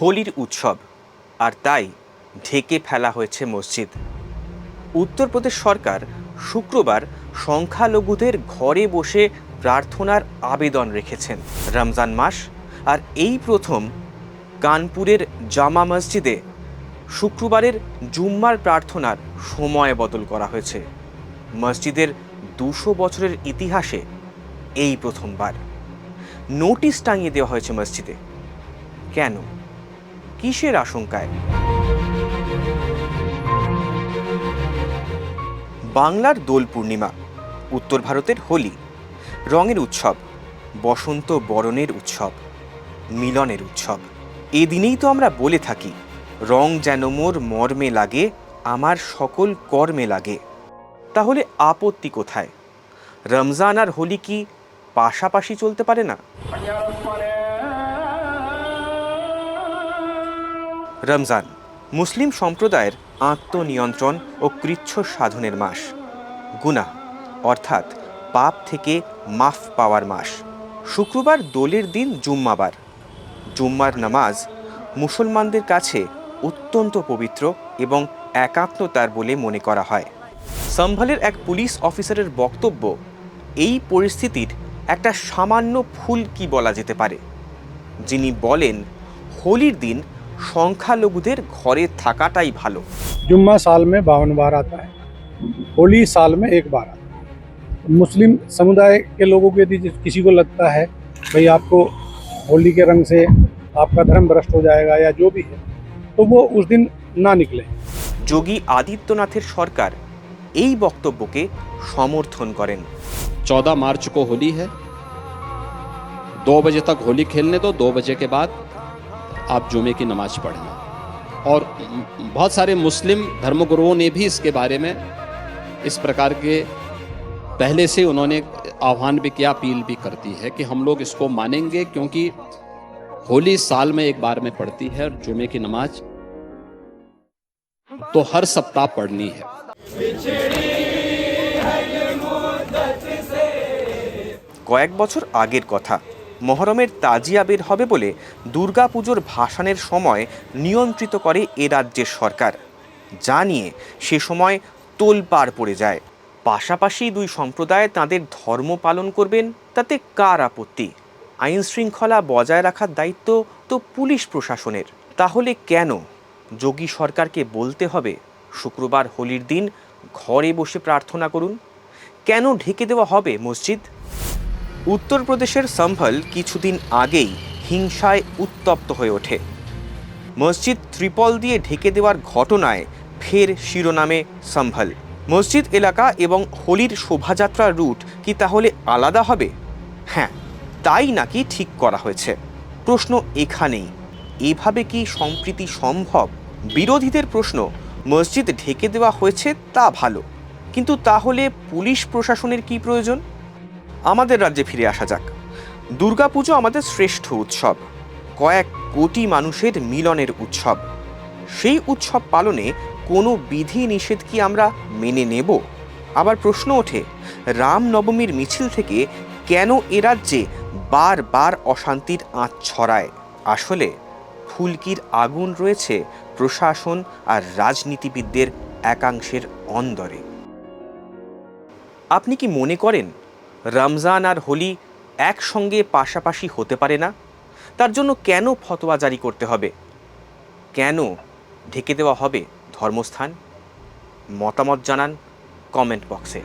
হোলির উৎসব, আর তাই ঢেকে ফেলা হয়েছে মসজিদ। উত্তরপ্রদেশ সরকার শুক্রবার সংখ্যালঘুদের ঘরে বসে প্রার্থনার আবেদন রেখেছেন রমজান মাস, আর এই প্রথম কানপুরের জামা মসজিদে শুক্রবারের জুম্মার প্রার্থনার সময় বদল করা হয়েছে। মসজিদের দুশো বছরের ইতিহাসে এই প্রথমবার। নোটিশ টাঙিয়ে দেওয়া হয়েছে মসজিদে। কেন? কিসের আশঙ্কায়? বাংলার দোল পূর্ণিমা, উত্তর ভারতের হোলি, রঙের উৎসব, বসন্ত বরণের উৎসব, মিলনের উৎসব। এদিনেই তো আমরা বলে থাকি, রং যেন মোর মর্মে লাগে, আমার সকল কর্মে লাগে। তাহলে আপত্তি কোথায়? রমজান আর হোলি কি পাশাপাশি চলতে পারে না? রমজান, মুসলিম সম্প্রদায়ের আত্মনিয়ন্ত্রণ ও কৃচ্ছ সাধনের মাস। গুনা অর্থাৎ পাপ থেকে মাফ পাওয়ার মাস। শুক্রবার দোলের দিন জুম্মাবার। জুম্মার নামাজ মুসলমানদের কাছে অত্যন্ত পবিত্র এবং একাত্মতার বলে মনে করা হয়। সম্ভালের এক পুলিশ অফিসারের বক্তব্য, এই পরিস্থিতির একটা সামান্য ফুল কি বলা যেতে পারে। যিনি বলেন, হোলির দিন সংখ্যালঘুদের ঘরে থাকাটাই ভালো जुम्मा साल में बावन बार आता है होली साल में एक बार आता है मुस्लिम समुदाय के लोगों को यदि किसी को लगता है भाई आपको होली के रंग से आपका धर्म भ्रष्ट हो जाएगा या जो भी है तो वो उस दिन ना निकले যোগী আদিত্যনাথের সরকার এই বক্তব্যকে সমর্থন করেন चौदह मार्च को होली है दो बजे तक होली खेलने दो दो बजे के बाद आप जुमे की नमाज पढ़ना और बहुत सारे मुस्लिम धर्मगुरुओं ने भी इसके बारे में इस प्रकार के पहले से उन्होंने आह्वान भी किया अपील भी करती है कि हम लोग इसको मानेंगे क्योंकि होली साल में एक बार में पड़ती है और जुमे की नमाज तो हर सप्ताह पढ़नी है কয়েক বছর আগের কথা মহরমের তাজিয়া বের হবে বলে দুর্গাপুজোর ভাসানের সময় নিয়ন্ত্রিত করে এ রাজ্যের সরকার। যা নিয়ে সে সময় তোলপাড় পড়ে যায়। পাশাপাশি দুই সম্প্রদায় তাদের ধর্ম পালন করবেন, তাতে কার আপত্তি? আইন শৃঙ্খলা বজায় রাখার দায়িত্ব তো পুলিশ প্রশাসনের। তাহলে কেন? যোগী সরকারকে বলতে হবে, শুক্রবার হোলির দিন ঘরে বসে প্রার্থনা করুন। কেন ঢেকে দেওয়া হবে মসজিদ? উত্তরপ্রদেশের সম্ভল কিছুদিন আগেই হিংসায় উত্তপ্ত হয়ে ওঠে। মসজিদ ত্রিপল দিয়ে ঢেকে দেওয়ার ঘটনায় ফের শিরোনামে সম্ভল। মসজিদ এলাকা এবং হোলির শোভাযাত্রার রুট কি তাহলে আলাদা হবে? হ্যাঁ তাই নাকি ঠিক করা হয়েছে? প্রশ্ন এখানেই। এভাবে কি সম্প্রীতি সম্ভব? বিরোধীদের প্রশ্ন, মসজিদ ঢেকে দেওয়া হয়েছে তা ভালো, কিন্তু তাহলে পুলিশ প্রশাসনের কি প্রয়োজন? আমাদের রাজ্যে ফিরে আসা যাক। দুর্গাপুজো আমাদের শ্রেষ্ঠ উৎসব। কয়েক কোটি মানুষের মিলনের উৎসব। সেই উৎসব পালনে কোনো বিধি নিষেধ কি আমরা মেনে নেব? আবার প্রশ্ন ওঠে, রামনবমীর মিছিল থেকে কেন এ রাজ্যে বারবার অশান্তির আঁচ ছড়ায়? আসলে ফুলকির আগুন রয়েছে প্রশাসন আর রাজনীতিবিদদের একাংশের অন্দরে। আপনি কি মনে করেন রমজান আর হোলি একসঙ্গে পাশাপাশি হতে পারে না? তার জন্য কেন ফতোয়া জারি করতে হবে? কেন ঢেকে দেওয়া হবে ধর্মস্থান? মতামত জানান কমেন্ট বক্সে।